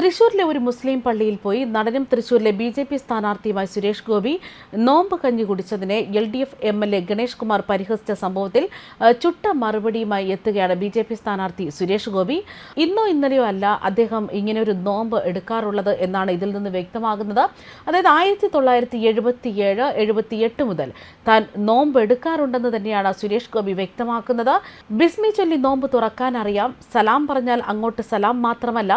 തൃശൂരിലെ ഒരു മുസ്ലിം പള്ളിയിൽ പോയി നടനും തൃശൂരിലെ ബി ജെ പി സ്ഥാനാർത്ഥിയുമായ സുരേഷ് ഗോപി നോമ്പ് കഞ്ഞി കുടിച്ചതിനെ L D F M L A Ganesh Kumar പരിഹസിച്ച സംഭവത്തിൽ ചുട്ട മറുപടിയുമായി എത്തുകയാണ് ബി ജെ പി സ്ഥാനാർത്ഥി സുരേഷ് ഗോപി. ഇന്നോ ഇന്നലെയോ അല്ല അദ്ദേഹം ഇങ്ങനെ ഒരു നോമ്പ് എടുക്കാറുള്ളത് എന്നാണ് ഇതിൽ നിന്ന് വ്യക്തമാകുന്നത്. അതായത് ആയിരത്തി തൊള്ളായിരത്തി എഴുപത്തി ഏഴ് എഴുപത്തി എട്ട് മുതൽ താൻ നോമ്പ് എടുക്കാറുണ്ടെന്ന് തന്നെയാണ് സുരേഷ് ഗോപി വ്യക്തമാക്കുന്നത്. ബിസ്മി ചൊല്ലി നോമ്പ് തുറക്കാൻ അറിയാം. സലാം പറഞ്ഞാൽ അങ്ങോട്ട് സലാം മാത്രമല്ല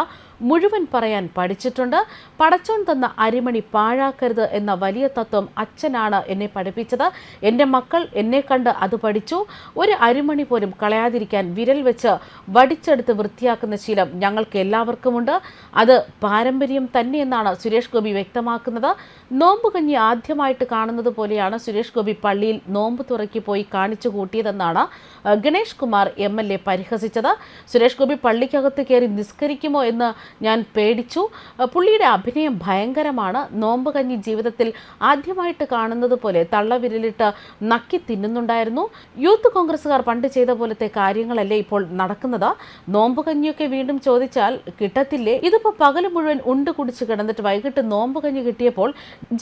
മുഴുവൻ പറയാൻ പഠിച്ചിട്ടുണ്ട്. പടച്ചോൻ തന്ന അരിമണി പാഴാക്കരുത് എന്ന വലിയ തത്വം അച്ഛനാണ് എന്നെ പഠിപ്പിച്ചത്. എന്റെ മക്കൾ എന്നെ കണ്ട് അത് പഠിച്ചു. ഒരു അരിമണി പോലും കളയാതിരിക്കാൻ വിരൽ വെച്ച് വടിച്ചെടുത്ത് വൃത്തിയാക്കുന്ന ശീലം ഞങ്ങൾക്ക് എല്ലാവർക്കുമുണ്ട്. അത് പാരമ്പര്യം തന്നെയെന്നാണ് സുരേഷ് ഗോപി വ്യക്തമാക്കുന്നത്. നോമ്പ് കഞ്ഞി ആദ്യമായിട്ട് കാണുന്നത് പോലെയാണ് സുരേഷ് ഗോപി പള്ളിയിൽ നോമ്പ് തുറക്കി പോയി കാണിച്ചു കൂട്ടിയതെന്നാണ് Ganesh Kumar M L A പരിഹസിച്ചത്. Suresh Gopi പള്ളിക്കകത്ത് കയറി നിസ്കരിക്കുമോ എന്ന് ഞാൻ പേടിച്ചു. പുള്ളിയുടെ അഭിനയം ഭയങ്കരമാണ്. നോമ്പ് കഞ്ഞി ജീവിതത്തിൽ ആദ്യമായിട്ട് കാണുന്നത് പോലെ തള്ളവിരലിട്ട് നക്കി തിന്നുന്നുണ്ടായിരുന്നു. യൂത്ത് കോൺഗ്രസ്സുകാർ പണ്ട് ചെയ്ത പോലത്തെ കാര്യങ്ങളല്ലേ ഇപ്പോൾ നടക്കുന്നത്? നോമ്പ് കഞ്ഞിയൊക്കെ വീണ്ടും ചോദിച്ചാൽ കിട്ടത്തില്ലേ? ഇതിപ്പോൾ പകൽ മുഴുവൻ ഉണ്ട് കുടിച്ച് കിടന്നിട്ട് വൈകിട്ട് നോമ്പ് കഞ്ഞി കിട്ടിയപ്പോൾ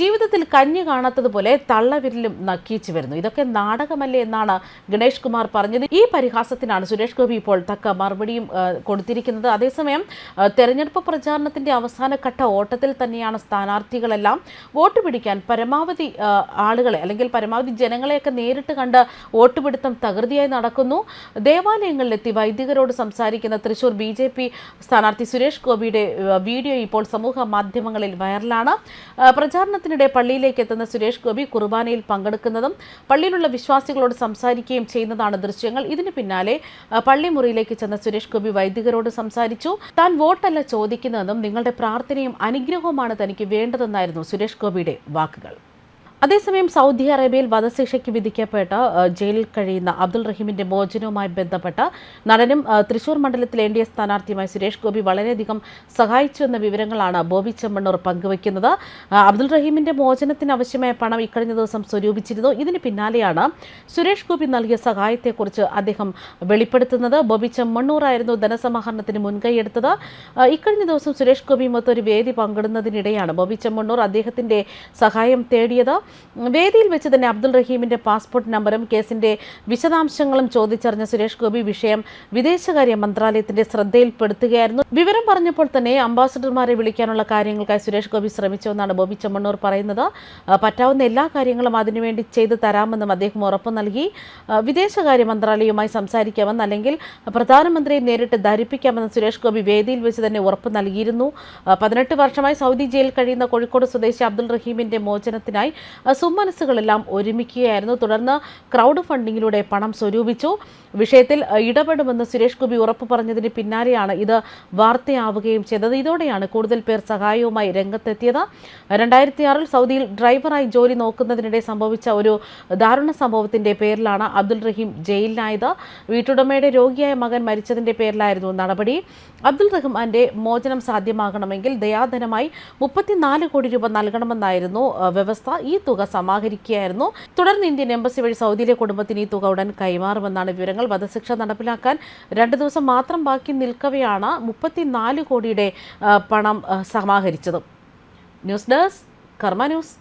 ജീവിതത്തിൽ കഞ്ഞി കാണാത്തതുപോലെ തള്ളവിരലും നക്കിച്ചു വരുന്നു. ഇതൊക്കെ നാടകമല്ലേ എന്നാണ് ഗണേഷ് കുമാർ പറഞ്ഞത്. ഈ പരിഹാസത്തിനാണ് സുരേഷ് ഗോപി ഇപ്പോൾ തക്ക മറുപടിയും കൊടുത്തിരിക്കുന്നത്. അതേസമയം ആ, തെരഞ്ഞെടുപ്പ് പ്രചാരണത്തിന്റെ അവസാനഘട്ട ഓട്ടത്തിൽ തന്നെയാണ് സ്ഥാനാർത്ഥികളെല്ലാം വോട്ട് പിടിക്കാൻ പരമാവധി ആളുകളെ അല്ലെങ്കിൽ പരമാവധി ജനങ്ങളെയൊക്കെ നേരിട്ട് കണ്ട് വോട്ട് പിടുത്തം തകൃതിയായി നടക്കുന്നു. ദേവാലയങ്ങളിലെത്തി വൈദികരോട് സംസാരിക്കുന്ന തൃശൂർ ബി ജെ പി സ്ഥാനാർത്ഥി സുരേഷ് ഗോപിയുടെ വീഡിയോ ഇപ്പോൾ സമൂഹ മാധ്യമങ്ങളിൽ വൈറലാണ്. പ്രചാരണത്തിനിടെ പള്ളിയിലേക്ക് എത്തുന്ന സുരേഷ് ഗോപി കുർബാനയിൽ പങ്കെടുക്കുന്നതും പള്ളിയിലുള്ള വിശ്വാസികളോട് സംസാരിക്കുകയും ചെയ്യുന്നതാണ് ദൃശ്യങ്ങൾ. ഇതിന് പിന്നാലെ പള്ളിമുറിയിലേക്ക് പള്ളി മുറിയിലേക്ക് ചെന്ന സുരേഷ് ഗോപി വൈദികരോട് സംസാരിച്ചു. താൻ വോട്ടല്ല ചോദിക്കുന്നതെന്നും നിങ്ങളുടെ പ്രാർത്ഥനയും അനുഗ്രഹവുമാണ് തനിക്ക് വേണ്ടതെന്നായിരുന്നു സുരേഷ് ഗോപിയുടെ വാക്കുകൾ. അതേസമയം സൗദി അറേബ്യയിൽ വധശിക്ഷയ്ക്ക് വിധിക്കപ്പെട്ട ജയിലിൽ കഴിയുന്ന അബ്ദുൾ റഹീമിന്റെ മോചനവുമായി ബന്ധപ്പെട്ട നടനും തൃശൂർ മണ്ഡലത്തിലെ എൻ ഡി എ സ്ഥാനാർത്ഥിയുമായ സുരേഷ് ഗോപി വളരെയധികം സഹായിച്ചു എന്ന വിവരങ്ങളാണ് ബോബി ചെമ്മണ്ണൂർ പങ്കുവയ്ക്കുന്നത് അബ്ദുൾ റഹീമിന്റെ മോചനത്തിന് ആവശ്യമായ പണം ഇക്കഴിഞ്ഞ ദിവസം സ്വരൂപിച്ചിരുന്നു. ഇതിന് പിന്നാലെയാണ് സുരേഷ് ഗോപി നൽകിയ സഹായത്തെക്കുറിച്ച് അദ്ദേഹം വെളിപ്പെടുത്തുന്നത്. ബോബി ചെമ്മണ്ണൂർ ആയിരുന്നു ധനസമാഹരണത്തിന് മുൻകൈയെടുത്തത് ഇക്കഴിഞ്ഞ ദിവസം സുരേഷ് ഗോപിയുമൊത്ത് ഒരു വേദി പങ്കിടുന്നതിനിടെയാണ് ബോബി ചെമ്മണ്ണൂർ അദ്ദേഹത്തിന്റെ സഹായം തേടിയത്. വേദിയിൽ വെച്ച് തന്നെ അബ്ദുൾ റഹീമിന്റെ പാസ്പോർട്ട് നമ്പറും കേസിന്റെ വിശദാംശങ്ങളും ചോദിച്ചറിഞ്ഞ സുരേഷ് ഗോപി വിഷയം വിദേശകാര്യ മന്ത്രാലയത്തിന്റെ ശ്രദ്ധയിൽപ്പെടുത്തുകയായിരുന്നു. വിവരം പറഞ്ഞപ്പോൾ തന്നെ അംബാസഡർമാരെ വിളിക്കാനുള്ള കാര്യങ്ങൾക്കായി സുരേഷ് ഗോപി ശ്രമിച്ചുവെന്നാണ് ബോബി ചെമ്മണ്ണൂർ പറയുന്നത്. പറ്റാവുന്ന എല്ലാ കാര്യങ്ങളും അതിനുവേണ്ടി ചെയ്തു തരാമെന്നും അദ്ദേഹം ഉറപ്പ് നൽകി. വിദേശകാര്യ മന്ത്രാലയവുമായി സംസാരിക്കാമെന്ന് അല്ലെങ്കിൽ പ്രധാനമന്ത്രിയെ നേരിട്ട് ധരിപ്പിക്കാമെന്ന് സുരേഷ് ഗോപി വേദിയിൽ വെച്ച് തന്നെ ഉറപ്പ് നൽകിയിരുന്നു. പതിനെട്ട് വർഷമായി സൗദി ജയിലിൽ കഴിയുന്ന കോഴിക്കോട് സ്വദേശി അബ്ദുൾ റഹീമിന്റെ മോചനത്തിനായി സുമനസ്സുകളെല്ലാം ഒരുമിക്കുകയായിരുന്നു. തുടർന്ന് ക്രൗഡ് ഫണ്ടിങ്ങിലൂടെ പണം സ്വരൂപിച്ചു. വിഷയത്തിൽ ഇടപെടുമെന്ന് സുരേഷ് ഗോപി ഉറപ്പു പറഞ്ഞതിന് പിന്നാലെയാണ് ഇത് വാർത്തയാവുകയും ചെയ്തത്. ഇതോടെയാണ് കൂടുതൽ പേർ സഹായവുമായി രംഗത്തെത്തിയത്. രണ്ടായിരത്തി ആറിൽ സൗദിയിൽ ഡ്രൈവറായി ജോലി നോക്കുന്നതിനിടെ സംഭവിച്ച ഒരു ദാരുണ സംഭവത്തിന്റെ പേരിലാണ് അബ്ദുൾ റഹീം ജയിലിലായത്. വീട്ടുടമയുടെ രോഗിയായ മകൻ മരിച്ചതിന്റെ പേരിലായിരുന്നു നടപടി. അബ്ദുൾ റഹ്മാന്റെ മോചനം സാധ്യമാകണമെങ്കിൽ ദയാധനമായി മുപ്പത്തിനാല് കോടി രൂപ നൽകണമെന്നായിരുന്നു വ്യവസ്ഥ. ഈ തുക സമാഹരിക്കുകയായിരുന്നു. തുടർന്ന് ഇന്ത്യൻ എംബസി വഴി സൗദിയിലെ കുടുംബത്തിന് ഈ തുക ഉടൻ കൈമാറുമെന്നാണ് വിവരങ്ങൾ. വധശിക്ഷ നടപ്പിലാക്കാൻ രണ്ട് ദിവസം മാത്രം ബാക്കി നിൽക്കവെയാണ് മുപ്പത്തിനാല് കോടിയുടെ പണം സമാഹരിച്ചത്. News desk Karma news.